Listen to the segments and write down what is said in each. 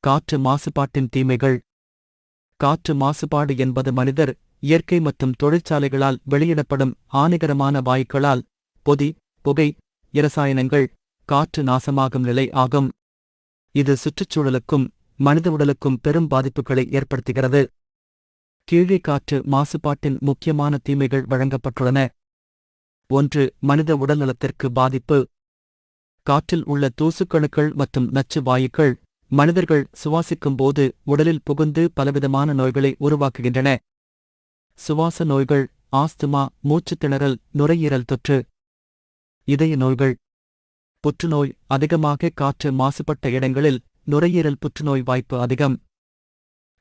காற்று மாசுபாட்டின் தீமைகள். காற்று மாசுபாடு என்பது மனிதர் இயற்கை மற்றும் தொழிற்சாலைகளால் வெளியிடப்படும் ஆணிகரமான வாயுக்களால் பொதி புகை இரசாயனங்கள் காற்று நாசமாகும் நிலை ஆகும். இது சுற்றுச்சூழலுக்கும் மனித உடலுக்கும் பெரும் பாதிப்புகளை ஏற்படுத்துகிறது. கீழே காற்று மாசுபாட்டின் முக்கியமான தீமைகள் வழங்கப்பட்டுள்ளன. ஒன்று மனித உடல்நலத்திற்கு பாதிப்பு. காற்றில் உள்ள தூசுக்கணுக்கள் மற்றும் நச்சு வாயுக்கள் மனிதர்கள் சுவாசிக்கும்போது உடலில் புகுந்து பலவிதமான நோய்களை உருவாக்குகின்றன. சுவாச நோய்கள் ஆஸ்துமா மூச்சுத் திணறல் நுரையீரல் தொற்று. இதய நோய்கள். புற்றுநோய் அதிகமாக காற்று மாசுபட்ட இடங்களில் நுரையீரல் புற்றுநோய் வாய்ப்பு அதிகம்.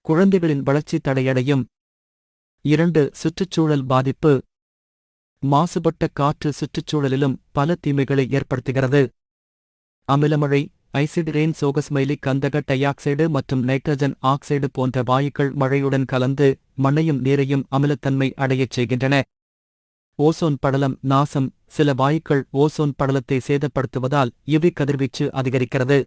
குழந்தைகளின் வளர்ச்சி தடையடையும். இரண்டு சுற்றுச்சூழல் பாதிப்பு. மாசுபட்ட காற்று சுற்றுச்சூழலிலும் பல தீமைகளை ஏற்படுத்துகிறது. அமிலமழை ஐசிட் ரெயின் சோகஸ்மைலி கந்தக டையாக்சைடு மற்றும் நைட்ரஜன் ஆக்சைடு போன்ற வாயுக்கள் மழையுடன் கலந்து மண்ணையும் நீரையும் அமிலத்தன்மை அடையச் செய்கின்றன. ஓசோன் படலம் நாசம். சில வாயுக்கள் ஓசோன் படலத்தை சேதப்படுத்துவதால் இவி கதிர்வீச்சு அதிகரிக்கிறது.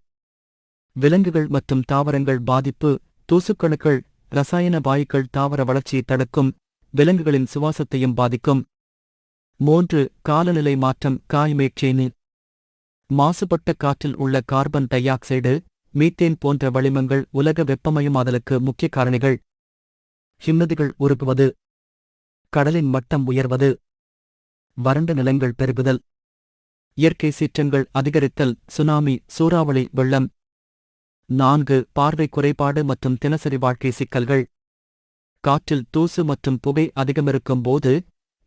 விலங்குகள் மற்றும் தாவரங்கள் பாதிப்பு. தூசுக்கணுக்கள் ரசாயன வாயுக்கள் தாவர வளர்ச்சியை தடுக்கும். விலங்குகளின் சுவாசத்தையும் பாதிக்கும். மூன்று காலநிலை மாற்றம். காய்மேக்சேனி மாசுபட்ட காற்றில் உள்ள கார்பன் டை ஆக்சைடு மீத்தேன் போன்ற வளிமங்கள் உலக வெப்பமயமாதலுக்கு முக்கிய காரணிகள். ஹிம்நதிகள் உருகுவது. கடலின் மட்டம் உயர்வது. வறண்ட நிலங்கள் பெருகுதல். இயற்கை சீற்றங்கள் அதிகரித்தல். சுனாமி சூறாவளி வெள்ளம். நான்கு பார்வை குறைபாடு மற்றும் தினசரி வாழ்க்கை சிக்கல்கள். காற்றில் தூசு மற்றும் புகை அதிகமிருக்கும் போது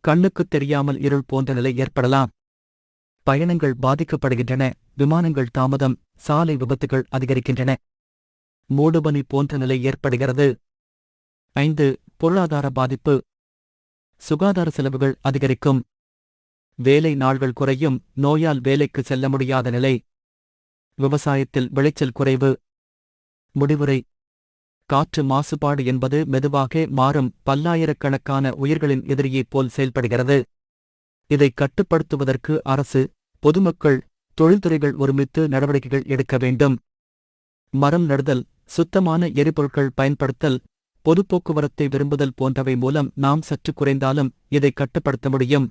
கண்ணுக்குத் தெரியாமல் இருள் போன்ற நிலை ஏற்படலாம். பயணங்கள் பாதிக்கப்படுகின்றன விமானங்கள் தாமதம் சாலை விபத்துகள் அதிகரிக்கின்றன. மூடுபனி போன்ற நிலை ஏற்படுகிறது. ஐந்து பொருளாதார பாதிப்பு. சுகாதார செலவுகள் அதிகரிக்கும். வேலை நாள்கள் குறையும் நோயால் வேலைக்கு செல்ல முடியாத நிலை. விவசாயத்தில் விளைச்சல் குறைவு. முடிவுரை. காற்று மாசுபாடு என்பது மெதுவாக மாறும் பல்லாயிரக்கணக்கான உயிர்களின் எதிரியைப் போல் செயல்படுகிறது. இதை கட்டுப்படுத்துவதற்கு அரசு பொதுமக்கள் தொழில்துறைகள் ஒருமித்து நடவடிக்கைகள் எடுக்க வேண்டும். மரம் நடுதல் சுத்தமான எரிபொருட்கள் பயன்படுத்தல் பொது போக்குவரத்தை விரும்புதல் போன்றவை மூலம் நாம் சற்று குறைந்தாலும் இதை கட்டுப்படுத்த முடியும்.